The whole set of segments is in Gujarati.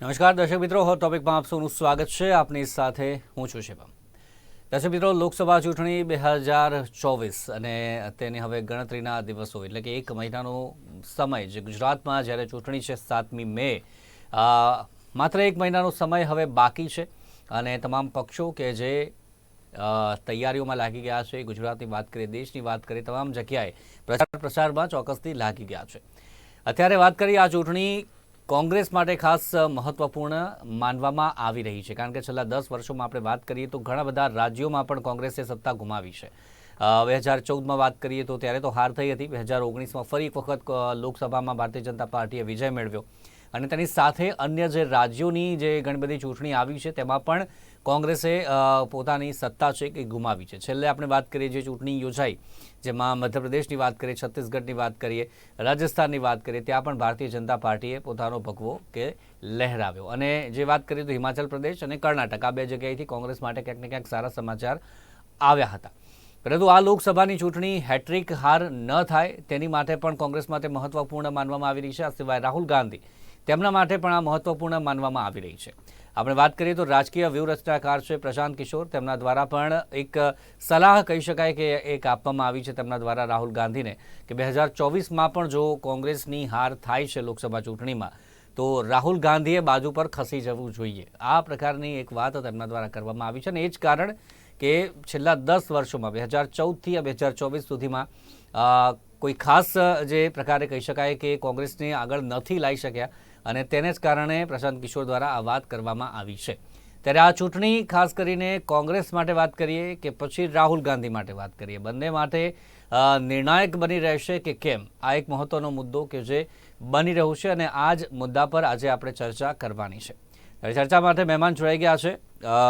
નમસ્કાર, દર્શક મિત્રો. હોટ ટોપિકમાં આપ સૌનું સ્વાગત છે. આપની સાથે હું છું શિવમ. દર્શક મિત્રો, લોકસભા ચૂંટણી બે હજાર ચોવીસ અને તેની હવે ગણતરીના દિવસો, એટલે કે એક મહિનાનો સમય જે ગુજરાતમાં જ્યારે ચૂંટણી છે સાતમી મે માત્ર એક મહિનાનો સમય હવે બાકી છે અને તમામ પક્ષો કે જે તૈયારીઓમાં લાગી ગયા છે, ગુજરાતની વાત કરીએ, દેશની વાત કરીએ, તમામ જગ્યાએ પ્રચાર પ્રસારમાં ચોક્કસથી લાગી ગયા છે. અત્યારે વાત કરીએ આ ચૂંટણી કોંગ્રેસ માટે ખાસ મહત્વપૂર્ણ માનવામાં આવી રહી છે. કારણ કે છેલ્લા દસ વર્ષોમાં આપણે વાત કરીએ તો ઘણા બધા રાજ્યોમાં પણ કોંગ્રેસે સત્તા ગુમાવી છે. બે હજાર ચૌદમાં વાત કરીએ તો ત્યારે તો હાર થઈ હતી. બે હજાર ઓગણીસમાં ફરી એક વખત લોકસભામાં ભારતીય જનતા પાર્ટીએ વિજય મેળવ્યો. અને તેની સાથે અન્ય જે રાજ્યોની જે ઘણી બધી ચૂંટણી આવી છે, તેમાં પણ કોંગ્રેસે પોતાની સત્તા છે કે ગુમાવી છે. છેલ્લે આપણે વાત કરીએ જે ચૂંટણી યોજાઈ, જેમાં મધ્યપ્રદેશની વાત કરીએ, છત્તીસગઢની વાત કરીએ, રાજસ્થાનની વાત કરીએ, ત્યાં પણ ભારતીય જનતા પાર્ટીએ પોતાનો ભગવો કે લહેરાવ્યો. અને જે વાત કરીએ તો હિમાચલ પ્રદેશ અને કર્ણાટક, આ બે જગ્યાએથી કોંગ્રેસ માટે ક્યાંક ને ક્યાંક સારા સમાચાર આવ્યા હતા. પરંતુ આ લોકસભાની ચૂંટણી હેટ્રિક હાર ન થાય, તેની માટે પણ કોંગ્રેસ માટે મહત્વપૂર્ણ માનવામાં આવી રહી છે. આ સિવાય રાહુલ ગાંધી તેમના માટે પણ આ મહત્વપૂર્ણ માનવામાં આવી રહી છે. આપણે વાત કરીએ તો રાજકીય વ્યૂહરચનાકાર છે પ્રશાંત કિશોર. તેમના દ્વારા પણ એક સલાહ કહી શકાય કે એક આપવામાં આવી છે તેમના દ્વારા રાહુલ ગાંધીને કે બે હજાર ચોવીસમાં પણ જો કોંગ્રેસની હાર થાય છે લોકસભા ચૂંટણીમાં, તો રાહુલ ગાંધીએ બાજુ પર ખસી જવું જોઈએ. આ પ્રકારની એક વાત તેમના દ્વારા કરવામાં આવી છે અને એ જ કારણ કે છેલ્લા દસ વર્ષોમાં, બે હજાર ચૌદથી બે હજાર ચોવીસ સુધીમાં કોઈ ખાસ જે પ્રકારે કહી શકાય કે કોંગ્રેસને આગળ નથી લાવી શક્યા અને તેને જ કારણે પ્રશાંત કિશોર દ્વારા આ વાત કરવામાં આવી છે. ત્યારે આ ચૂંટણી ખાસ કરીને કોંગ્રેસ માટે વાત કરીએ કે પછી રાહુલ ગાંધી માટે વાત કરીએ. બંને માટે નિર્ણાયક બની રહેશે કે કેમ? આ એક મહત્વનો મુદ્દો કે જે બની રહ્યું છે અને આ જ મુદ્દા પર આજે આપણે ચર્ચા કરવાની છે. ચર્ચા માટે મહેમાન જોડાઈ ગયા છે.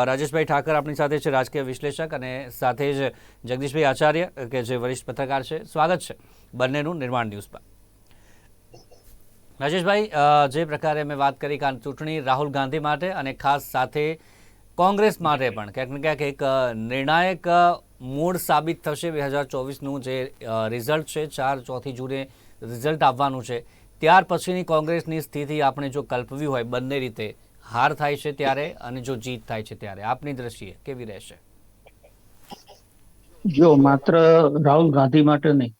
રાજેશભાઈ ઠાકર આપણી સાથે છે, રાજકીય વિશ્લેષક અને સાથે જ જગદીશભાઈ આચાર્ય, કે જે વરિષ્ઠ પત્રકાર છે. સ્વાગત છે બંનેનું નિર્માણ ન્યૂઝ પર. રાજેશભાઈ જે પ્રકારે મેં વાત કરી કે ચૂંટણી રાહુલ ગાંધી માટે અને ખાસ સાથે કોંગ્રેસ માટે પણ, ક્યાંક ને ક્યાંક એક નિર્ણાયક મૂળ સાબિત થશે બે હજાર ચોવીસનું જે રિઝલ્ટ છે, ચાર ચોથી જૂને રિઝલ્ટ આવવાનું છે. ત્યાર પછીની કોંગ્રેસની સ્થિતિ આપણે જો કલ્પવી હોય બંને રીતે, હાર થાય છે ત્યારે અને જો જીત થાય છે ત્યારે. આપની દ્રષ્ટિએ કેવી રહેશે? જો માત્ર રાહુલ ગાંધી માટે નહીં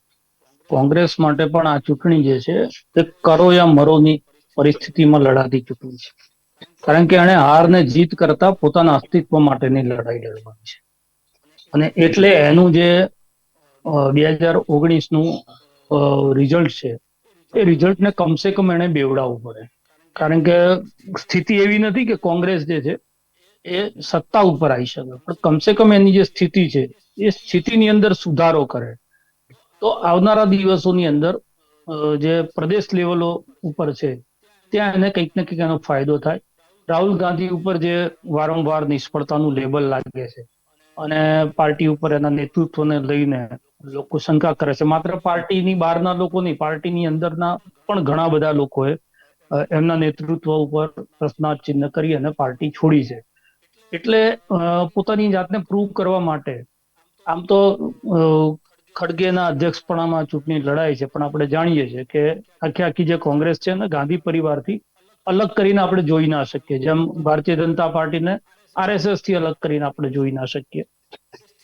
કોંગ્રેસ માટે પણ આ ચૂંટણી જે છે, તે કરો યા મરોની પરિસ્થિતિમાં લડાતી ચૂંટણી છે. કારણ કે એણે હાર ને જીત કરતા પોતાના અસ્તિત્વ માટેની લડાઈ લડવાની છે. અને એટલે એનું જે બે હજાર ઓગણીસનું રિઝલ્ટ છે, એ રિઝલ્ટને કમસે કમ એને બેવડાવવું પડે. કારણ કે સ્થિતિ એવી નથી કે કોંગ્રેસ જે છે, એ સત્તા ઉપર આવી શકે. પણ કમસે કમ એની જે સ્થિતિ છે, એ સ્થિતિની અંદર સુધારો કરે. તો આવનારા દિવસોની અંદર જે પ્રદેશ લેવલો ઉપર છે, ત્યાં એને કંઈક ને કંઈક એનો ફાયદો થાય. રાહુલ ગાંધી ઉપર જે વારંવાર નિષ્ફળતાનું લેબલ લાગે છે અને પાર્ટી ઉપર એના નેતૃત્વને લઈને લોકો શંકા કરે છે. માત્ર પાર્ટીની બહારના લોકો નહીં, પાર્ટીની અંદરના પણ ઘણા બધા લોકોએ એમના નેતૃત્વ ઉપર પ્રશ્નાર્થ ચિહ્ન કરી અને પાર્ટી છોડી છે. એટલે પોતાની જાતને પ્રૂવ કરવા માટે, આમ તો ખડગેના અધ્યક્ષપણામાં ચૂંટણી લડાઈ છે. પણ આપણે જાણીએ છીએ કે આખી આખી જે કોંગ્રેસ છે ને, ગાંધી પરિવારથી અલગ કરીને આપણે જોઈ ના શકીએ. જેમ ભારતીય જનતા પાર્ટીને આરએસએસથી અલગ કરીને આપણે જોઈ ના શકીએ.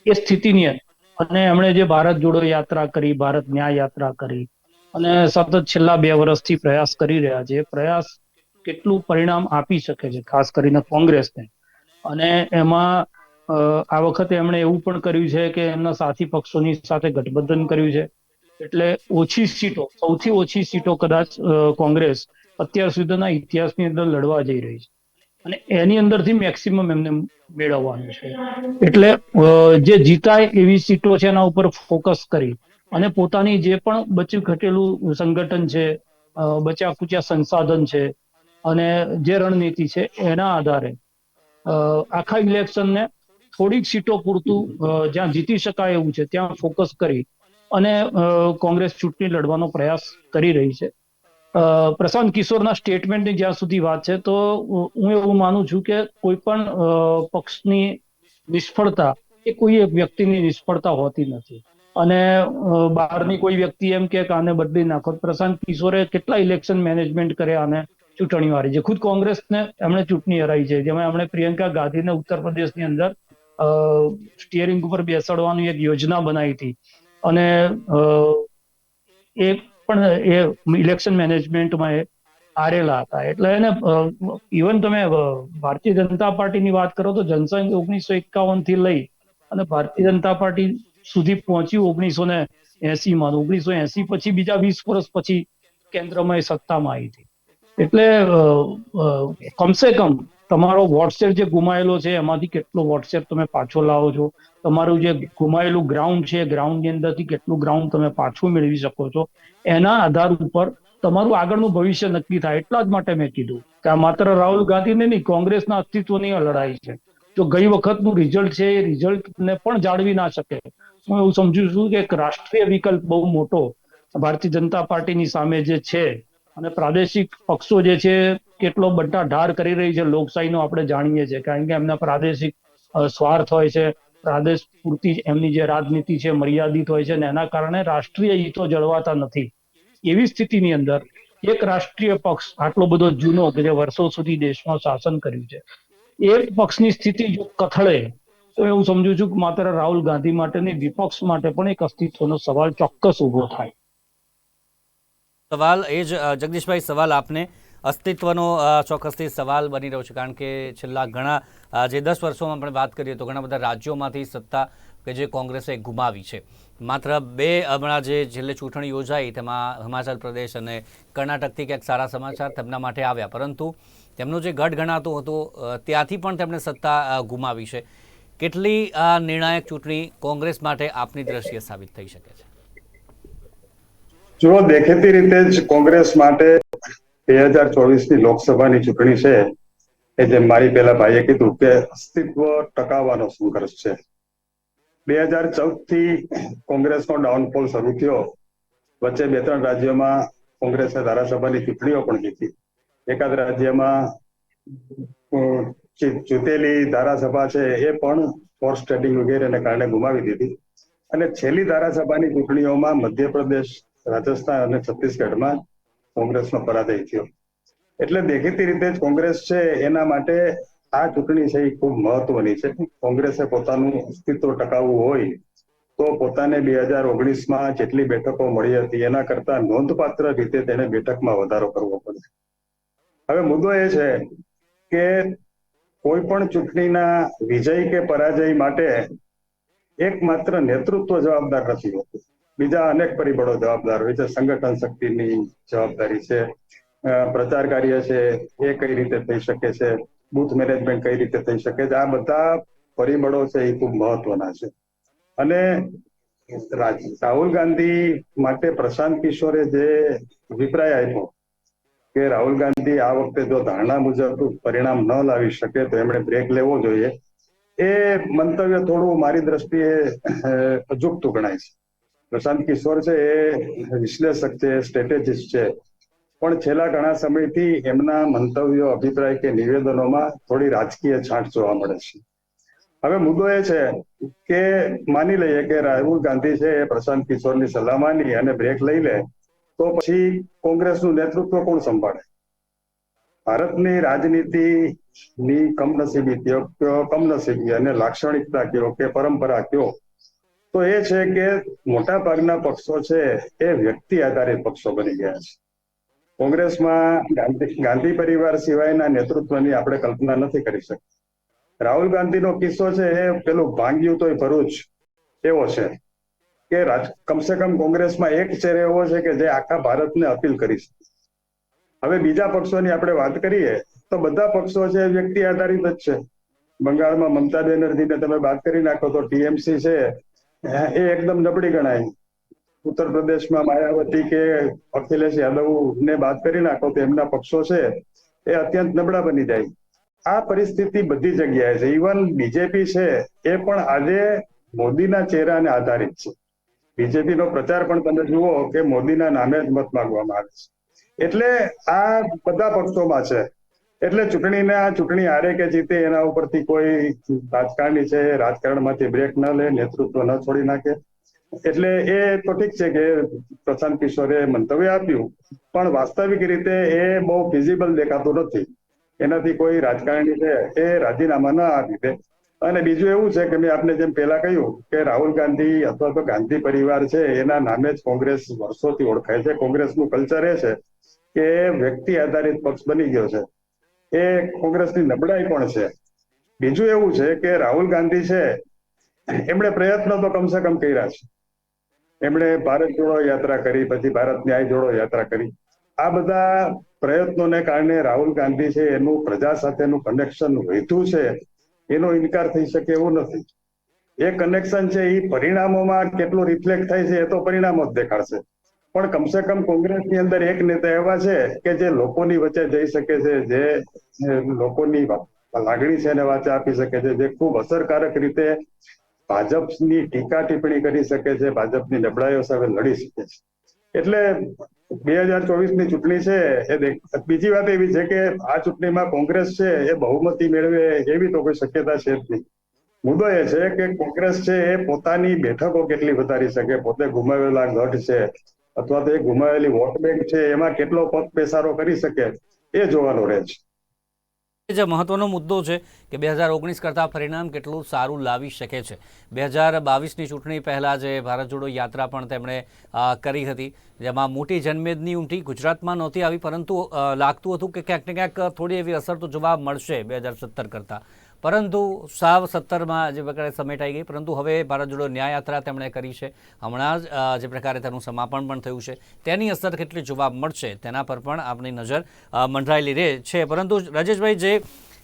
એ સ્થિતિની અને એમણે જે ભારત જોડો યાત્રા કરી, ભારત ન્યાય યાત્રા કરી અને સતત છેલ્લા બે વર્ષથી પ્રયાસ કરી રહ્યા છે. પ્રયાસ કેટલું પરિણામ આપી શકે છે, ખાસ કરીને કોંગ્રેસને. અને એમાં આ વખતે એમણે એવું પણ કર્યું છે કે એમના સાથી પક્ષોની સાથે ગઠબંધન કર્યું છે. એટલે ઓછી સીટો, સૌથી ઓછી સીટો કદાચ કોંગ્રેસ અત્યાર સુધીના ઇતિહાસની અંદર લડવા જઈ રહી છે. અને એની અંદરથી મેક્સિમમ એમને મેળવવાનું છે. એટલે જે જીતાય એવી સીટો છે એના ઉપર ફોકસ કરી અને પોતાની જે પણ બચ્યું ઘટેલું સંગઠન છે બચ્યા કુચ્યા સંસાધન છે અને જે રણનીતિ છે એના આધારે આખા ઇલેક્શનને થોડીક સીટો પૂરતું જ્યાં જીતી શકાય એવું છે, ત્યાં ફોકસ કરી અને કોંગ્રેસ ચૂંટણી લડવાનો પ્રયાસ કરી રહી છે. પ્રશાંત કિશોરના સ્ટેટમેન્ટની જ્યાં સુધી વાત છે, તો હું એવું માનું છું કે કોઈ પણ પક્ષની નિષ્ફળતા એ કોઈ એક વ્યક્તિની નિષ્ફળતા હોતી નથી. અને બહારની કોઈ વ્યક્તિ એમ કે આને બદલી નાખો. પ્રશાંત કિશોરે કેટલા ઇલેક્શન મેનેજમેન્ટ કર્યા અને ચૂંટણીઓ હારી છે. ખુદ કોંગ્રેસને એમણે ચૂંટણી હરાઈ છે. જેમાં એમણે પ્રિયંકા ગાંધીને ઉત્તર પ્રદેશની અંદર સ્ટિયરિંગ ઉપર બેસાડવાની એક યોજના બનાવી હતી. અને એ પણ એ ઇલેક્શન મેનેજમેન્ટમાં એ હારેલા હતા. એટલે એને ઇવન તમે ભારતીય જનતા પાર્ટીની વાત કરો તો જનસંઘ ઓગણીસો એકાવનથી લઈ અને ભારતીય જનતા પાર્ટી સુધી પહોંચ્યું ઓગણીસો ને એસી માં ઓગણીસો એસી પછી બીજા વીસ વર્ષ પછી કેન્દ્રમાં એ સત્તામાં આવી હતી. એટલે કમસે કમ તમારો વોટ્સએપ જે ગુમાયેલો છે, એમાંથી કેટલો વોટ્સએપ તમે પાછો લાવો છો? તમારું જે ગુમાયેલું ગ્રાઉન્ડ છે ગ્રાઉન્ડની અંદરથી કેટલું ગ્રાઉન્ડ તમે પાછું મેળવી શકો છો? એના આધાર ઉપર તમારું આગળનું ભવિષ્ય નક્કી થાય, એટલા જ માટે મેં કીધું કે આ માત્ર રાહુલ ગાંધીને નહીં, કોંગ્રેસના અસ્તિત્વની લડાઈ છે. જો ગઈ વખતનું રિઝલ્ટ છે, એ રિઝલ્ટને પણ જાળવી ના શકે. હું એવું સમજુ છું કે એક રાષ્ટ્રીય વિકલ્પ બહુ મોટો ભારતીય જનતા પાર્ટીની સામે જે છે અને પ્રાદેશિક પક્ષો જે છે કેટલો બધા ઢાર કરી રહી છે લોકશાહીનો આપણે જાણીએ છીએ. કારણ કે એમના પ્રાદેશિક સ્વાર્થ હોય છે, પ્રાદેશ પૂરતી એમની જે રાજનીતિ છે મર્યાદિત હોય છે અને એના કારણે રાષ્ટ્રીય હિતો જળવાતા નથી. એવી સ્થિતિની અંદર એક રાષ્ટ્રીય પક્ષ આટલો બધો જૂનો કે જે વર્ષો સુધી દેશમાં શાસન કર્યું છે, એ પક્ષની સ્થિતિ જો કથળે, તો હું સમજુ છું કે માત્ર રાહુલ ગાંધી માટે નહીં વિપક્ષ માટે પણ એક અસ્તિત્વનો સવાલ ચોક્કસ ઊભો થાય. સવાલ એ જ જગદીશભાઈ, સવાલ આપને. અસ્તિત્વનો ચોક્કસથી સવાલ બની રહ્યો છે, કારણ કે છેલ્લા ઘણા જે દસ વર્ષોમાં આપણે વાત કરીએ તો ઘણા બધા રાજ્યોમાંથી સત્તા કે જે કોંગ્રેસે ગુમાવી છે. માત્ર બે હમણાં જે છેલ્લે ચૂંટણી યોજાઈ, તેમાં હિમાચલ પ્રદેશ અને કર્ણાટકથી ક્યાંક સારા સમાચાર તેમના માટે આવ્યા. પરંતુ તેમનો જે ગઢ ગણાતો હતો ત્યાંથી પણ તેમણે સત્તા ગુમાવી છે. કેટલી આ નિર્ણાયક ચૂંટણી કોંગ્રેસ માટે આપની દ્રષ્ટિએ સાબિત થઈ શકે છે? જો દેખેતી રીતે જ કોંગ્રેસ માટે બે હજાર ચોવીસની લોકસભાની ચૂંટણી છે, એ જેમ મારી પેલા ભાઈએ કીધું કે અસ્તિત્વ ટકાવવાનો સંઘર્ષ છે. બે હજાર ચૌદથી કોંગ્રેસનો ડાઉનફોલ શરૂ થયો. વચ્ચે બે ત્રણ રાજ્યોમાં કોંગ્રેસે ધારાસભાની ચૂંટણીઓ પણ જીતી. એકાદ રાજ્યમાં જીતેલી ધારાસભા છે, એ પણ ફોર્સ ટ્રેડિંગ વગેરેને કારણે ગુમાવી દીધી. અને છેલ્લી ધારાસભાની ચૂંટણીઓમાં મધ્યપ્રદેશ, રાજસ્થાન અને છત્તીસગઢમાં કોંગ્રેસનો પરાજય થયો. એટલે દેખીતી રીતે જ કોંગ્રેસ છે એના માટે આ ચૂંટણી છે એ ખૂબ મહત્વની છે. કોંગ્રેસે પોતાનું અસ્તિત્વ ટકાવવું હોય તો પોતાને બે હજાર ઓગણીસમાં જેટલી બેઠકો મળી હતી એના કરતા નોંધપાત્ર રીતે તેને બેઠકમાં વધારો કરવો પડે હવે મુદ્દો એ છે કે કોઈ પણ ચૂંટણીના વિજય કે પરાજય માટે એકમાત્ર નેતૃત્વ જવાબદાર નથી હોતું. બીજા અનેક પરિબળો જવાબદાર હોય છે. સંગઠન શક્તિની જવાબદારી છે. પ્રચાર કાર્ય છે, એ કઈ રીતે થઈ શકે છે, બુથ મેનેજમેન્ટ કઈ રીતે થઈ શકે છે, આ બધા પરિબળો છે એ ખૂબ મહત્વના છે. અને રાહુલ ગાંધી માટે પ્રશાંત કિશોરે જે અભિપ્રાય આપ્યો કે રાહુલ ગાંધી આ વખતે જો ધારણા મુજબ પરિણામ ન લાવી શકે તો એમણે બ્રેક લેવો જોઈએ, એ મંતવ્ય થોડું મારી દ્રષ્ટિએ અજુકતું ગણાય છે. પ્રશાંત કિશોર છે, એ વિશ્લેષક છે સ્ટ્રેટેજિસ્ટ છે. પણ છેલ્લા ઘણા સમયથી એમના મંતવ્યો, અભિપ્રાય કે નિવેદનોમાં થોડી રાજકીય છાંટ જોવા મળે છે. હવે મુદ્દો એ છે કે માની લઈએ કે રાહુલ ગાંધી છે, એ પ્રશાંત કિશોરની સલાહ માની અને બ્રેક લઈ લે, તો પછી કોંગ્રેસનું નેતૃત્વ કોણ સંભાળે? ભારતની રાજનીતિની કમનસીબી કયો કયો, કમનસીબી અને લાક્ષણિકતા કયો કે પરંપરા કયો? તો એ છે કે મોટા ભાગના પક્ષો છે એ વ્યક્તિ આધારિત પક્ષો બની ગયા છે. કોંગ્રેસમાં ગાંધી ગાંધી પરિવાર સિવાયના નેતૃત્વની આપણે કલ્પના નથી કરી શકતા. રાહુલ ગાંધીનો કિસ્સો છે એ પેલું ભાંગ્યું તોય ભરૂચ એવો છે કે કમસે કમ કોંગ્રેસમાં એક ચહેરો એવો છે કે જે આખા ભારતને અપીલ કરી શકે. હવે બીજા પક્ષોની આપણે વાત કરીએ તો બધા પક્ષો છે વ્યક્તિ આધારિત જ છે. બંગાળમાં મમતા બેનર્જીને તમે વાત કરી નાખો તો ટીએમસી છે એ એકદમ નબળી ગણાય. ઉત્તર પ્રદેશમાં માયાવતી કે અખિલેશ યાદવ ને બાદ કરી નાખો તો એમના પક્ષો છે, એ અત્યંત નબળા બની જાય. આ પરિસ્થિતિ બધી જગ્યાએ છે. ઇવન બીજેપી છે, એ પણ આજે મોદીના ચહેરાને આધારિત છે. બીજેપી નો પ્રચાર પણ તમે જુઓ કે મોદીના નામે જ મત માંગવામાં આવે છે. એટલે આ બધા પક્ષોમાં છે. એટલે ચૂંટણીના, ચૂંટણી હારે કે જીતે એના ઉપરથી કોઈ રાજકારણી છે, રાજકારણમાંથી બ્રેક ન લે, નેતૃત્વ ન છોડી નાખે. એટલે એ તો ઠીક છે કે પ્રશાંત કિશોરે મંતવ્ય આપ્યું, પણ વાસ્તવિક રીતે એ બહુ ફિઝિબલ દેખાતું નથી. એનાથી કોઈ રાજકારણી છે, એ રાજીનામા ન આપી દે અને બીજું એવું છે કે મેં આપને જેમ પહેલા કહ્યું કે રાહુલ ગાંધી અથવા તો ગાંધી પરિવાર છે, એના નામે જ કોંગ્રેસ વર્ષોથી ઓળખાય છે. કોંગ્રેસનું કલ્ચર એ છે કે વ્યક્તિ આધારિત પક્ષ બની ગયો છે. એ કોંગ્રેસની નબળાઈ પણ છે. બીજું એવું છે કે રાહુલ ગાંધી છે, એમણે પ્રયત્નો તો કમસે કમ કર્યા છે. એમણે ભારત જોડો યાત્રા કરી, પછી ભારત ન્યાય જોડો યાત્રા કરી. આ બધા પ્રયત્નોને કારણે રાહુલ ગાંધી છે, એનું પ્રજા સાથેનું કનેક્શન વધ્યું છે. એનો ઇનકાર થઈ શકે એવું નથી. એ કનેક્શન છે, એ પરિણામોમાં કેટલું રિફ્લેક્ટ થાય છે, એ તો પરિણામો જ દેખાડશે. પણ કમસે કમ કોંગ્રેસની અંદર એક નેતા એવા છે કે જે લોકોની વચ્ચે જઈ શકે છે, જે લોકોની લાગણી છે એને વાચા આપી શકે છે, જે ખૂબ અસરકારક રીતે ભાજપની ટીકા ટિપ્પણી કરી શકે છે, ભાજપની નબળાઈઓ સામે લડી શકે છે. એટલે બે હજાર ચોવીસની ચૂંટણી છે, એ બીજી વાત એવી છે કે આ ચૂંટણીમાં કોંગ્રેસ છે, એ બહુમતી મેળવે એવી તો કોઈ શક્યતા છે જ નહીં. મુદ્દો એ છે કે કોંગ્રેસ છે, એ પોતાની બેઠકો કેટલી વધારી શકે, પોતે ગુમાવેલા ગઢ છે અથવા તો એ ગુમાવેલી વોટ બેંક છે, એમાં કેટલો પગ પેસારો કરી શકે એ જોવાનો રહે છે. જે મહત્વનો મુદ્દો છે કે બે હજાર ઓગણીસ કરતાં પરિણામ કેટલું સારું લાવી શકે છે. બે હજાર બાવીસની ચૂંટણી પહેલાં જે ભારત જોડો યાત્રા પણ તેમણે કરી હતી, જેમાં મોટી જનમેદની ઉમટી ગુજરાતમાં નહોતી આવી, પરંતુ લાગતું હતું કે ક્યાંક ને ક્યાંક થોડી એવી અસર તો જોવા મળશે બે હજાર સત્તર કરતાં. પરંતુ સાવ સત્તરમાં જે પ્રકારે સમેટાઈ ગઈ, પરંતુ હવે ભારત જોડો ન્યાય યાત્રા તેમણે કરી છે. હમણાં જ જે પ્રકારે તેનું સમાપન પણ થયું છે. તેની અસર કેટલી જોવા મળશે તેના પર પણ આપણી નજર મંડરાયેલી રહે છે. પરંતુ રાજેશભાઈ, જે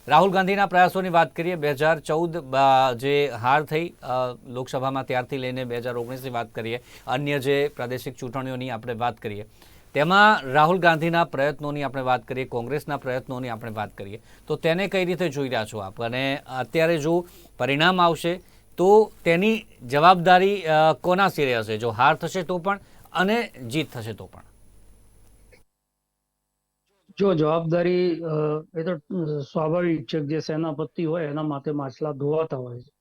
રાહુલ ગાંધીના પ્રયાસોની વાત કરીએ, બે હજાર ચૌદ જે હાર થઈ લોકસભામાં ત્યારથી લઈને બે હજાર ઓગણીસની વાત કરીએ, અન્ય જે પ્રાદેશિક ચૂંટણીઓની આપણે વાત કરીએ તેમાં રાહુલ ગાંધીના પ્રયત્નોની આપણે વાત કરીએ, કોંગ્રેસના પ્રયત્નોની આપણે વાત કરીએ, તો તેને કઈ રીતે જોઈ રહ્યા છો આપ? અને અત્યારે જો પરિણામ આવશે, તો તેની જવાબદારી કોના સિરે હશે જો હાર થશે તો પણ અને જીત થશે તો પણ. જો જવાબદારી એ તો સ્વાભાવિક છે જે સેનાપતિ હોય એના માથે માછલા ધોવાતા હોય છે.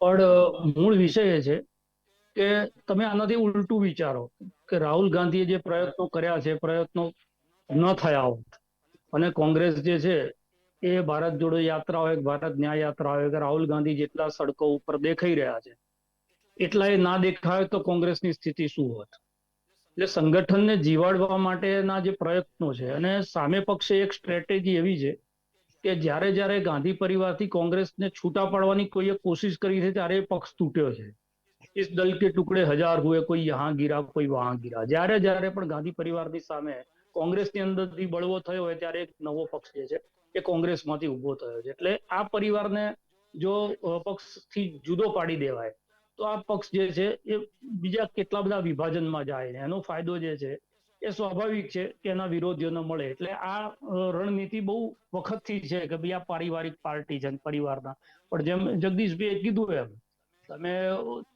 પણ મૂળ વિષય એ છે કે તમે આનાથી ઉલટું વિચારો. કે રાહુલ ગાંધીએ જે પ્રયત્નો કર્યા છે પ્રયત્નો ન થયા હોત અને કોંગ્રેસ જે છે, એ ભારત જોડો યાત્રા હોય, ભારત ન્યાય યાત્રા હોય, કે રાહુલ ગાંધી જેટલા સડકો ઉપર દેખાઈ રહ્યા છે, એટલા એ ના દેખાય તો કોંગ્રેસની સ્થિતિ શું હોત? એટલે સંગઠનને જીવાડવા માટેના જે પ્રયત્નો છે અને સામે પક્ષે એક સ્ટ્રેટેજી એવી છે કે જ્યારે જ્યારે ગાંધી પરિવારથી કોંગ્રેસને છૂટા પાડવાની કોઈએ કોશિશ કરી છે, ત્યારે એ પક્ષ તૂટ્યો છે. ઇસ दल के टुकड़े हजार हुए, कोई યહાં ગીરા કોઈ વહાં ગીરા જ્યારે જ્યારે પણ ગાંધી પરિવારની સામે કોંગ્રેસની અંદરથી બળવો થયો હોય ત્યારે એક નવો પક્ષ જે છે એ કોંગ્રેસમાંથી ઊભો થયો છે. એટલે આ પરિવારને જો પક્ષથી જુદો પાડી દેવાય, તો આ પક્ષ જે છે, એ બીજા કેટલા બધા વિભાજનમાં જાય ને એનો ફાયદો જે છે, એ સ્વાભાવિક છે કે એના વિરોધીઓને મળે. એટલે આ રણનીતિ બહુ વખતથી છે કે ભાઈ આ પારિવારિક પાર્ટી છે પરિવારના. પણ જેમ જગદીશભાઈએ કીધું એમ તમે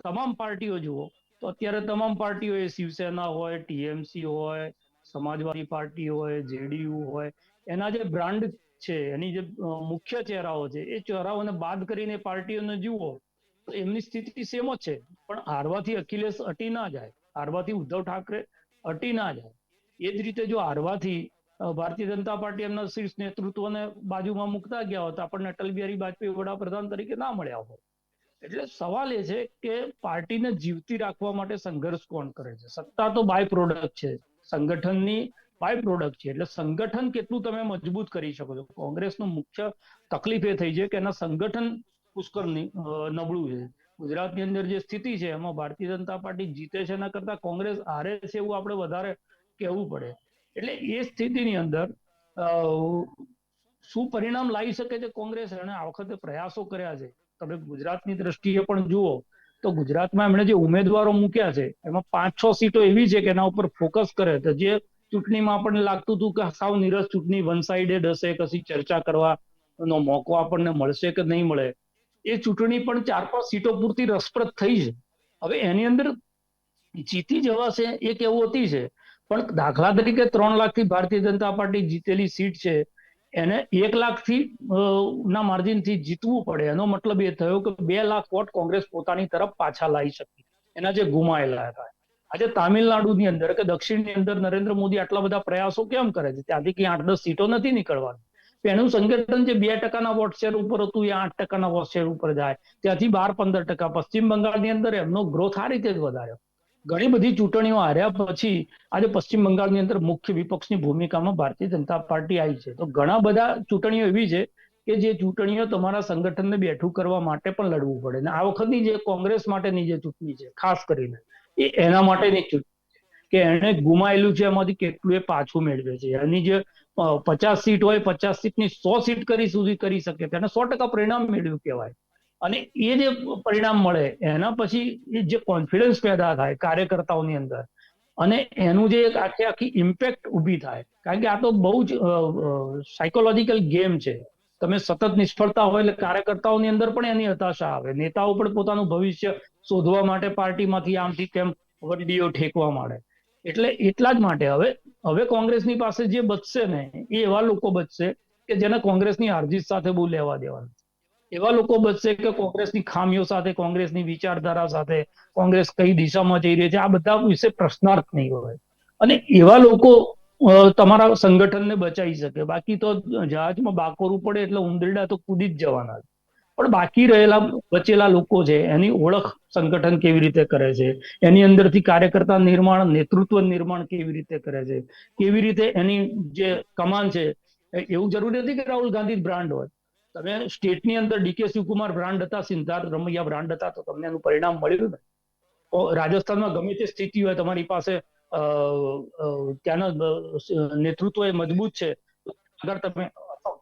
તમામ પાર્ટીઓ જુઓ, તો અત્યારે તમામ પાર્ટીઓ એ શિવસેના હોય, ટીએમસી હોય, સમાજવાદી પાર્ટી હોય, જેડીયુ હોય, એના જે બ્રાન્ડ છે, એની જે મુખ્ય ચહેરાઓ છે, એ ચહેરાઓને બાદ કરીને પાર્ટીઓને જુઓ, તો એમની સ્થિતિ સેમ જ છે? પણ હારવાથી અખિલેશ અટી ના જાય, હારવાથી ઉદ્ધવ ઠાકરે અટી ના જાય. એ જ રીતે જો હારવાથી ભારતીય જનતા પાર્ટી એમના શીર્ષ નેતૃત્વને બાજુમાં મૂકતા ગયા હોત આપણને અટલ બિહારી વાજપેયી વડાપ્રધાન તરીકે ના મળ્યા હોત. એટલે સવાલ એ છે કે પાર્ટીને જીવતી રાખવા માટે સંઘર્ષ કોણ કરે છે? સત્તા તો બાય પ્રોડક્ટ છે. સંગઠનની બાય પ્રોડક્ટ છે. એટલે સંગઠન કેટલું તમે મજબૂત કરી શકો છો? કોંગ્રેસનું મુખ્ય તકલીફ એ થઈ છે કે એના સંગઠન પુષ્કળ નબળું છે. ગુજરાતની અંદર જે સ્થિતિ છે, એમાં ભારતીય જનતા પાર્ટી જીતે છે એના કરતા કોંગ્રેસ હારે છે એવું આપણે વધારે કહેવું પડે. એટલે એ સ્થિતિની અંદર શું પરિણામ લાવી શકે છે કોંગ્રેસ? એને આ વખતે પ્રયાસો કર્યા છે. તમે ગુજરાતની દ્રષ્ટિએ પણ જુઓ, તો ગુજરાતમાં એમણે જે ઉમેદવારો મૂક્યા છે, એમાં પાંચ છ સીટો એવી છે કે એના ઉપર ફોકસ કરે, તો જે ચૂંટણીમાં આપણને લાગતું હતું કે સાવ નિરસ ચૂંટણી વન સાઇડેડ હશે, કશી ચર્ચા કરવાનો મોકો આપણને મળશે કે નહીં મળે, એ ચૂંટણી પણ ચાર પાંચ સીટો પૂરતી રસપ્રદ થઈ છે. હવે એની અંદર જીતી જવાશે એ કેવું હતી છે, પણ દાખલા તરીકે ત્રણ લાખથી ભારતીય જનતા પાર્ટી જીતેલી સીટ છે એને એક લાખથી ના માર્જિનથી જીતવું પડે. એનો મતલબ એ થયો કે બે લાખ વોટ કોંગ્રેસ પોતાની તરફ પાછા લાવી શકી. એના જે ગુમાયેલા હતા. આજે તામિલનાડુની અંદર કે દક્ષિણની અંદર નરેન્દ્ર મોદી આટલા બધા પ્રયાસો કેમ કરે છે? ત્યાંથી કઈ આઠ દસ સીટો નથી નીકળવાની. એનું સંગઠન જે બે ટકાના વોટ શેર ઉપર હતું, એ આઠ ટકાના વોટ શેર ઉપર જાય. ત્યાંથી બાર પંદર ટકા. પશ્ચિમ બંગાળની અંદર એમનો ગ્રોથ આ રીતે જ વધાર્યો. ઘણી બધી ચૂંટણીઓ હાર્યા પછી આજે પશ્ચિમ બંગાળની અંદર મુખ્ય વિપક્ષની ભૂમિકામાં ભારતીય જનતા પાર્ટી આવી છે. તો ઘણા બધા ચૂંટણીઓ એવી છે કે જે ચૂંટણીઓ તમારા સંગઠનને બેઠું કરવા માટે પણ લડવું પડે અને આ વખતની જે કોંગ્રેસ માટેની જે ચૂંટણી છે, ખાસ કરીને એ એના માટેની ચૂંટણી છે કે એણે ગુમાયેલું છે એમાંથી કેટલું એ પાછું મેળવે છે. એની જે પચાસ સીટ હોય પચાસ સીટની સો સીટ કરી સુધી કરી શકે અને સો ટકા પરિણામ મેળવ્યું કહેવાય. અને એ જે પરિણામ મળે, એના પછી જે કોન્ફિડન્સ પેદા થાય કાર્યકર્તાઓની અંદર, અને એનું જે એક આખી આખી ઇમ્પેક્ટ ઊભી થાય. કારણ કે આ તો બહુ જ સાયકોલોજીકલ ગેમ છે. તમે સતત નિષ્ફળતા હોય એટલે કાર્યકર્તાઓની અંદર પણ એની હતાશા આવે. નેતાઓ પણ પોતાનું ભવિષ્ય શોધવા માટે પાર્ટીમાંથી આમથી તેમ વડીઓ ઠેકવા માંડે. એટલે એટલા જ માટે હવે હવે કોંગ્રેસની પાસે જે બચશે ને, એ એવા લોકો બચશે કે જેને કોંગ્રેસની હારજીત સાથે બહુ લેવા દેવાનું. એવા લોકો બચશે કે કોંગ્રેસની ખામીઓ સાથે, કોંગ્રેસની વિચારધારા સાથે, કોંગ્રેસ કઈ દિશામાં જઈ રહી છે, આ બધા વિશે પ્રશ્નાર્થ નહીં હોય. અને એવા લોકો તમારા સંગઠનને બચાવી શકે. બાકી તો જહાજમાં બાકોરું પડે એટલે ઉંદરડા તો કૂદી જ જવાના. પણ બાકી રહેલા, બચેલા લોકો છે, એની ઓળખ સંગઠન કેવી રીતે કરે છે? એની અંદરથી કાર્યકર્તા નિર્માણ, નેતૃત્વ નિર્માણ કેવી રીતે કરે છે? કેવી રીતે એની જે કમાન છે એવું જરૂરી નથી કે રાહુલ ગાંધી બ્રાન્ડ હોય. તમે સ્ટેટની અંદર ડીકે શિવકુમાર બ્રાન્ડ હતા, સિદ્ધાર્થ રમૈયા બ્રાન્ડ હતા, તો તમને એનું પરિણામ મળ્યું ને? રાજસ્થાનમાં ગમે તે સ્થિતિ હોય, તમારી પાસે ત્યાંના નેતૃત્વ એ મજબૂત છે. આગળ તમે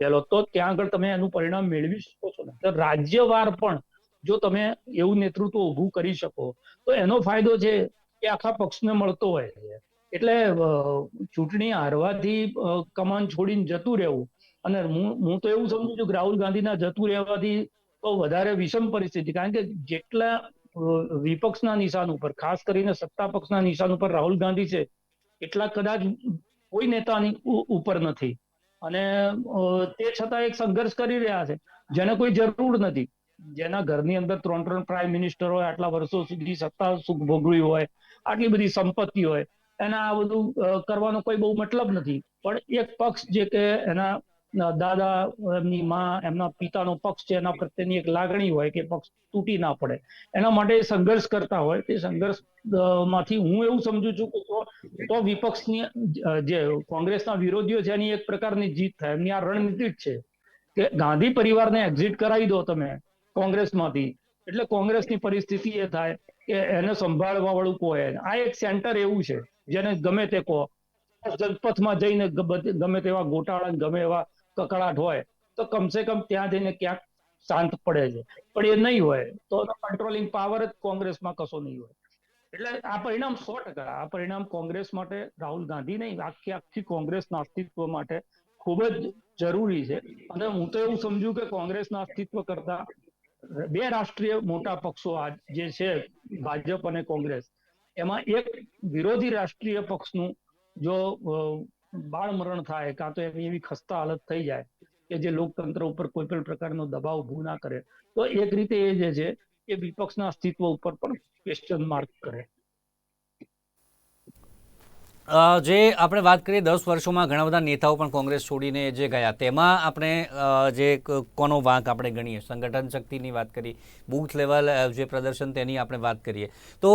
પેલો તો ત્યાં આગળ તમે એનું પરિણામ મેળવી શકો છો ને. રાજ્યવાર પણ જો તમે એવું નેતૃત્વ ઊભું કરી શકો, તો એનો ફાયદો છે એ આખા પક્ષને મળતો હોય. એટલે ચૂંટણી હારવાથી કમાન છોડીને જતું રહેવું અને હું હું તો એવું સમજુ છું કે રાહુલ ગાંધીના જતું રહેવાથી તો વધારે વિષમ પરિસ્થિતિ. કારણ કે જેટલા વિપક્ષના નિશાન ઉપર, ખાસ કરીને સત્તા પક્ષના નિશાન ઉપર રાહુલ ગાંધી છે, એટલા કદાચ કોઈ નેતાની ઉપર નથી. અને તે છતાં એક સંઘર્ષ કરી રહ્યા છે. જેને કોઈ જરૂર નથી. જેના ઘરની અંદર ત્રણ ત્રણ પ્રાઇમ મિનિસ્ટર હોય, આટલા વર્ષો સુધી સત્તા સુખ ભોગવી હોય, આટલી બધી સંપત્તિ હોય, એના આ બધું કરવાનો કોઈ બહુ મતલબ નથી. પણ એક પક્ષ જે કે એના દાદા, એમની માં, એમના પિતાનો પક્ષ છે, એના પ્રત્યેની એક લાગણી હોય કે પક્ષ તૂટી ના પડે. એના માટે સંઘર્ષ કરતા હોય તે સંઘર્ષમાંથી હું એવું સમજુ છું કે તો વિપક્ષની જે કોંગ્રેસના વિરોધીઓ છે, એની એક પ્રકારની જીત થાય. એમની આ રણનીતિ જ છે કે ગાંધી પરિવારને એક્ઝિટ કરાવી દો તમે કોંગ્રેસમાંથી. એટલે કોંગ્રેસની પરિસ્થિતિ એ થાય કે એને સંભાળવા વાળું કોઈ આ એક સેન્ટર એવું છે, જેને ગમે તે કહો. જનપથમાં જઈને ગમે તેવા ગોટાળા, ગમે એવા કકળાટ હોય, તો કમસે કમ ત્યાં જઈને ક્યાંક શાંત પડે છે. પણ એ નહીં હોય, તો કંટ્રોલિંગ પાવર જ કોંગ્રેસમાં કશો નહીં હોય. એટલે આ પરિણામ સો ટકા, આ પરિણામ કોંગ્રેસ માટે, રાહુલ ગાંધી નહીં, આખી આખી કોંગ્રેસના અસ્તિત્વ માટે ખૂબ જ જરૂરી છે. અને હું તો એવું સમજુ કે કોંગ્રેસના અસ્તિત્વ કરતા બે રાષ્ટ્રીય મોટા પક્ષો આ જે છે, ભાજપ અને કોંગ્રેસ, એમાં એક વિરોધી રાષ્ટ્રીય પક્ષનું જો બાળમરણ થાય, કાં તો એની એવી ખસ્તા હાલત થઈ જાય કે જે લોકતંત્ર ઉપર કોઈ પણ પ્રકારનો દબાવ ઊભો ના કરે. તો એક રીતે એ જે છે એ વિપક્ષના અસ્તિત્વ ઉપર પણ ક્વેશ્ચન માર્ક કરે. જે આપણે વાત કરીએ દસ વર્ષોમાં ઘણા બધા નેતાઓ પણ કોંગ્રેસ છોડીને જે ગયા, તેમાં આપણે જે કોનો વાંક આપણે ગણીએ? સંગઠન શક્તિની વાત કરી બૂથ લેવલ જે પ્રદર્શન તેની આપણે વાત કરીએ. તો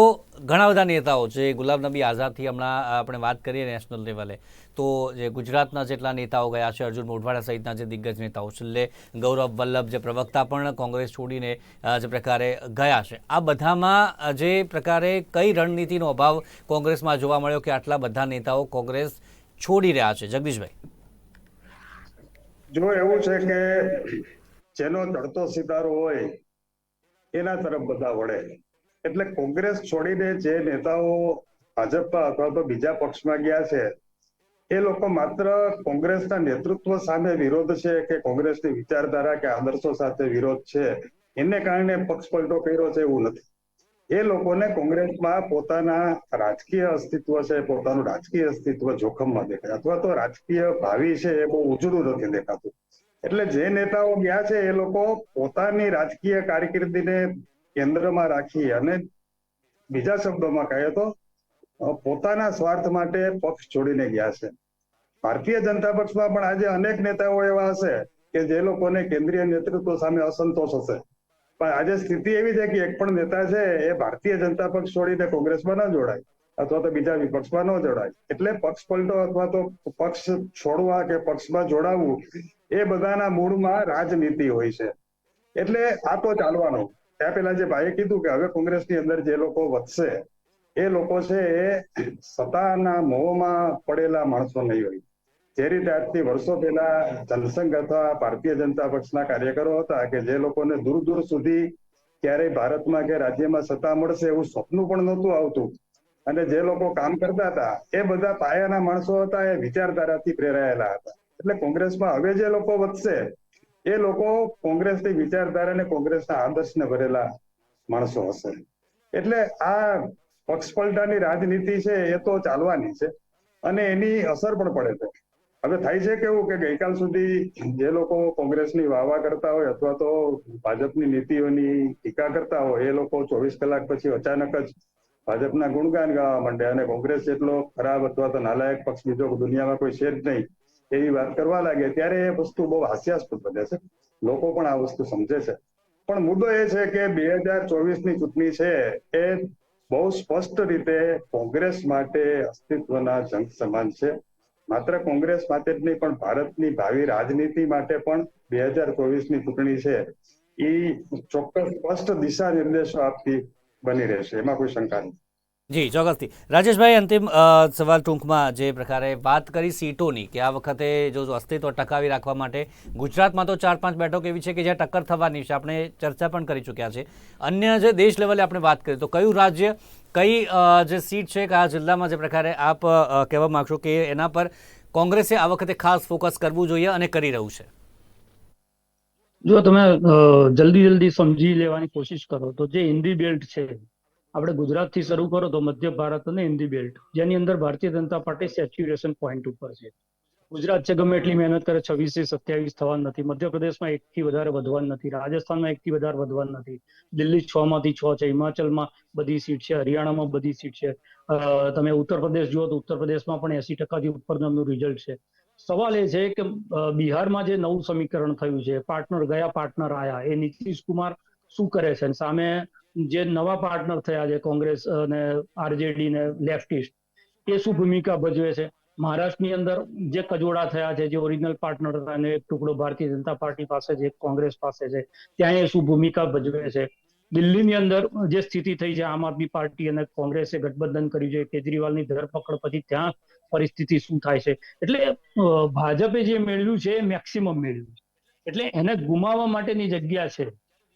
ઘણા બધા નેતાઓ, જે ગુલાબ નબી આઝાદથી હમણાં આપણે વાત કરીએ નેશનલ લેવલે તો જે ગુજરાતના જેટલા નેતાઓ ગયા છે, અર્જુન મોઢવાડા સહિતના જે દિગ્ગજ નેતાઓ છેલ્લે ગૌરવ વલ્લભ જે પ્રવક્તા પણ કોંગ્રેસ છોડીને જે પ્રકારે ગયા છે. આ બધામાં જે પ્રકારે કઈ રણનીતિનો અભાવ કોંગ્રેસમાં જોવા મળ્યો કે આટલા બધા નેતાઓ કોંગ્રેસ છોડી રહ્યા છે? જગદીશભાઈ. જો એવું છે કે જેનો ચડતો સિતારો હોય, એના તરફ બધા વળે. એટલે કોંગ્રેસ છોડીને જે નેતાઓ ભાજપમાં અથવા તો બીજા પક્ષમાં ગયા છે એ લોકો માત્ર કોંગ્રેસના નેતૃત્વ સામે વિરોધ છે કે કોંગ્રેસની વિચારધારા કે આદર્શો સાથે વિરોધ છે? એને કારણે પક્ષ પલટો કર્યો છે એવું નથી. એ લોકોને કોંગ્રેસમાં પોતાના રાજકીય અસ્તિત્વ છે, પોતાનું રાજકીય અસ્તિત્વ જોખમમાં દેખાય. અથવા તો રાજકીય ભાવિ છે એ બહુ ઉજળું નથી દેખાતું. એટલે જે નેતાઓ ગયા છે એ લોકો પોતાની રાજકીય કારકિર્દીને કેન્દ્રમાં રાખી અને બીજા શબ્દોમાં કહીએ તો પોતાના સ્વાર્થ માટે પક્ષ છોડીને ગયા છે. ભારતીય જનતા પક્ષમાં પણ આજે અનેક નેતાઓ એવા હશે કે જે લોકોને કેન્દ્રીય નેતૃત્વ સામે અસંતોષ હશે. પણ આજે સ્થિતિ એવી છે કે એક પણ નેતા છે એ ભારતીય જનતા પક્ષ છોડીને કોંગ્રેસમાં ન જોડાય અથવા તો બીજા વિપક્ષમાં ન જોડાય. એટલે પક્ષ પલટો અથવા તો પક્ષ છોડવા કે પક્ષમાં જોડાવવું એ બધાના મૂળમાં રાજનીતિ હોય છે. એટલે આ તો ચાલવાનું. ત્યાં પેલા જે ભાઈએ કીધું કે હવે કોંગ્રેસની અંદર જે લોકો વધશે એ લોકો છે એ સત્તાના મોહમાં પડેલા માણસો નહીં હોય. જે રીતે વર્ષો પહેલા જનસંઘ અથવા ભારતીય જનતા પક્ષના કાર્યકરો હતા કે જે લોકોને દૂર દૂર સુધી ક્યારેય ભારતમાં કે રાજ્યમાં સત્તા મળશે એવું સ્વપ્ન પણ નહોતું આવતું. અને જે લોકો કામ કરતા હતા, એ બધા પાયાના માણસો હતા, એ વિચારધારાથી પ્રેરાયેલા હતા. એટલે કોંગ્રેસમાં હવે જે લોકો વધશે, એ લોકો કોંગ્રેસની વિચારધારા અને કોંગ્રેસના આદર્શને ભરેલા માણસો હશે. એટલે આ પક્ષ પલટાની રાજનીતિ છે એ તો ચાલવાની છે. અને એની અસર પણ પડે છે. હવે થાય છે કેવું કે ગઈકાલ સુધી જે લોકો કોંગ્રેસની વાહવા કરતા હોય અથવા તો ભાજપની નીતિઓની ટીકા કરતા હોય, એ લોકો ચોવીસ કલાક પછી અચાનક જ ભાજપના ગુણગાન ગાવા માંડે અને કોંગ્રેસ જેટલો ખરાબ અથવા તો નાલાયક પક્ષ બીજો દુનિયામાં કોઈ છે જ નહીં એવી વાત કરવા લાગે, ત્યારે એ વસ્તુ બહુ હાસ્યાસ્પદ બને છે. લોકો પણ આ વસ્તુ સમજે છે. પણ મુદ્દો એ છે કે બે હજાર ચોવીસની ચૂંટણી છે એ બહુ સ્પષ્ટ રીતે કોંગ્રેસ માટે અસ્તિત્વના જંગ સમાન છે. માત્ર કોંગ્રેસ માટે જ નહીં, પણ ભારતની ભાવિ રાજનીતિ માટે પણ બે હજાર ચોવીસની ચૂંટણી છે. એ ચોક્કસ સ્પષ્ટ દિશા નિર્દેશો આપતી બની રહેશે. એમાં કોઈ શંકા નથી. જી, ચોક્કસથી. રાજેશભાઈ, અંતિમ સવાલ ટૂંકમાં જે પ્રકારે વાત કરી સીટોની કે આ વખતે જો અસ્તિત્વ ટકાવી રાખવા માટે ગુજરાતમાં તો ચાર પાંચ બેઠક એવી છે કે જ્યાં ટક્કર થવાની છે. આપણે ચર્ચા પણ કરી ચૂક્યા છે. અન્ય જે દેશ લેવલે આપણે વાત કરીએ તો કયું રાજ્ય, કઈ જે સીટ છે કે આ જિલ્લામાં જે પ્રકારે આપ કહેવા માગશો કે એના પર કોંગ્રેસે આ વખતે ખાસ ફોકસ કરવું જોઈએ અને કરી રહ્યું છે? જો તમે જલ્દી જલ્દી સમજી લેવાની કોશિશ કરો તો જે હિન્દી બેલ્ટ છે આપણે ગુજરાતથી શરૂ કરો તો મધ્ય ભારત અને હિન્દી બેલ્ટ. જેની અંદર Bharatiya Janata party saturation point ઉપર છે. ગુજરાત છે ગમે એટલી મહેનત કરે છવ્વીસથી સત્યાવીસ થવાનું નથી. મધ્યપ્રદેશમાં એકથી વધારે વધવાનું નથી. રાજસ્થાનમાં એકથી વધારે વધવાનું નથી. દિલ્હી છ માંથી છ છે. હિમાચલમાં બધી સીટ છે. હરિયાણામાં બધી સીટ છે. તમે ઉત્તર પ્રદેશ જુઓ તો ઉત્તર પ્રદેશમાં પણ એસી ટકાથી ઉપર નામનું રિઝલ્ટ છે. સવાલ એ છે કે બિહારમાં જે નવું સમીકરણ થયું છે પાર્ટનર ગયા પાર્ટનર આયા, એ નીતિશ કુમાર શું કરે છે? સામે જે નવા પાર્ટનર થયા છે, કોંગ્રેસ અને આરજેડી ને લેફ્ટિસ્ટ એ શું ભૂમિકા ભજવે છે? મહારાષ્ટ્રની અંદર જે કજોડા થયા છે, જે ઓરિજિનલ પાર્ટનર હતા અને એક ટુકડો ભારતીય જનતા પાર્ટી પાસે છે કોંગ્રેસ પાસે છે, ત્યાં એ શું ભૂમિકા ભજવે છે? દિલ્હીની અંદર જે સ્થિતિ થઈ છે, આમ આદમી પાર્ટી અને કોંગ્રેસે ગઠબંધન કર્યું છે, કેજરીવાલની ધરપકડ પછી ત્યાં પરિસ્થિતિ શું થાય છે? એટલે ભાજપે જે મેળવ્યું છે મેક્સિમમ મેળવ્યું એટલે એને ગુમાવવા માટેની જગ્યા છે.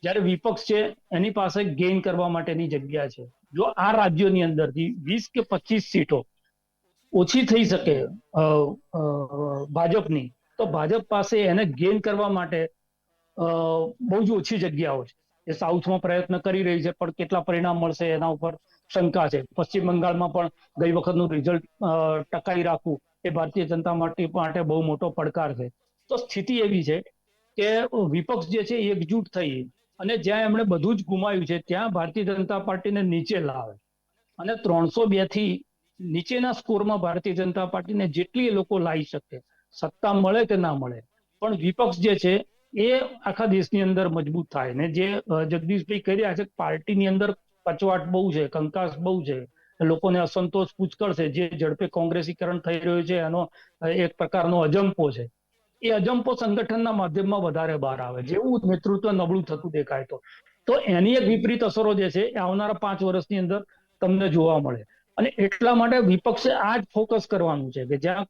જ્યારે વિપક્ષ છે, એની પાસે ગેઇન કરવા માટેની જગ્યા છે. જો આ રાજ્યોની અંદરથી વીસ કે પચીસ સીટો ઓછી થઈ શકે ભાજપની, તો ભાજપ પાસે એને ગેઇન કરવા માટે બહુ જ ઓછી જગ્યાઓ છે. એ સાઉથમાં પ્રયત્ન કરી રહી છે, પણ કેટલા પરિણામ મળશે એના ઉપર શંકા છે. પશ્ચિમ બંગાળમાં પણ ગઈ વખતનું રિઝલ્ટ ટકાઈ રાખવું એ ભારતીય જનતા માટે બહુ મોટો પડકાર છે. તો સ્થિતિ એવી છે કે વિપક્ષ જે છે એકજૂટ થઈ અને જ્યાં એમણે બધું જ ગુમાવ્યું છે, ત્યાં ભારતીય જનતા પાર્ટીને નીચે લાવે. અને ત્રણસો બેથી નીચેના સ્કોરમાં ભારતીય જનતા પાર્ટીને જેટલી લોકો લાવી શકે, સત્તા મળે કે ના મળે, પણ વિપક્ષ જે છે, એ આખા દેશની અંદર મજબૂત થાય. ને જે જગદીશભાઈ કહી રહ્યા છે, પાર્ટીની અંદર કચવાટ બહુ છે, કંકાસ બહુ છે લોકોને અસંતોષ પુષ્કળ છે, જે ઝડપે કોંગ્રેસીકરણ થઈ રહ્યું છે, એનો એક પ્રકારનો અજંપો છે. એ અજંપો સંગઠનના માધ્યમમાં વધારે બહાર આવે. જેવું નેતૃત્વ નબળું થતું દેખાય તો. તો એની એક વિપરીત અસરો જે છે, એ આવનારા પાંચ વર્ષની અંદર તમને જોવા મળે. અને એટલા માટે વિપક્ષે આ જ ફોકસ કરવાનું છે કે જ્યાં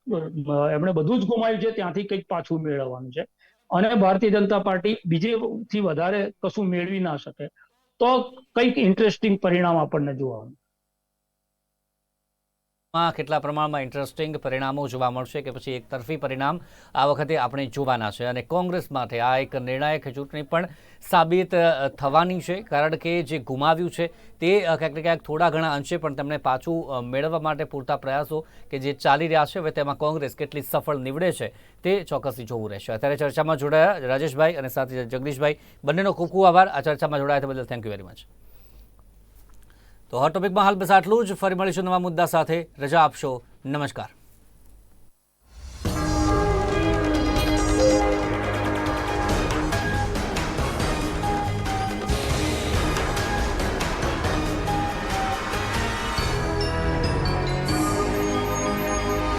એમણે બધું જ ગુમાવ્યું છે, ત્યાંથી કંઈક પાછું મેળવવાનું છે. અને ભારતીય જનતા પાર્ટી બીજેથી વધારે કશું મેળવી ના શકે. તો કંઈક ઇન્ટરેસ્ટિંગ પરિણામ આપણને જોવા મળે. માં કેટલા પ્રમાણમાં ઇન્ટરેસ્ટિંગ પરિણામો જોવા મળશે કે પછી એક તરફી પરિણામ આ વખતે આપણે જોવાના છે. અને કોંગ્રેસ માટે આ એક નિર્ણાયક ચૂંટણી પણ સાબિત થવાની છે. કારણ કે જે ગુમાવ્યું છે તે ક્યાંક ક્યાંક થોડા ઘણા અંશે પણ તેમણે પાછું મેળવવા માટે પૂરતા પ્રયાસો કે જે ચાલી રહ્યા છે હવે તેમાં કોંગ્રેસ કેટલી સફળ નીવડે છે તે ચોક્કસથી જોવું રહેશે. અત્યારે ચર્ચામાં જોડાયા રાજેશભાઈ અને સાથે જગદીશભાઈ. બંનેનો ખૂબ ખૂબ આભાર. આ ચર્ચામાં જોડાયા તે બદલ થેન્ક યુ વેરી મચ તો હોટ ટોપિકમાં હાલ બસ આટલું જ. ફરી મળીશું નવા મુદ્દા સાથે. રજા આપશો. નમસ્કાર.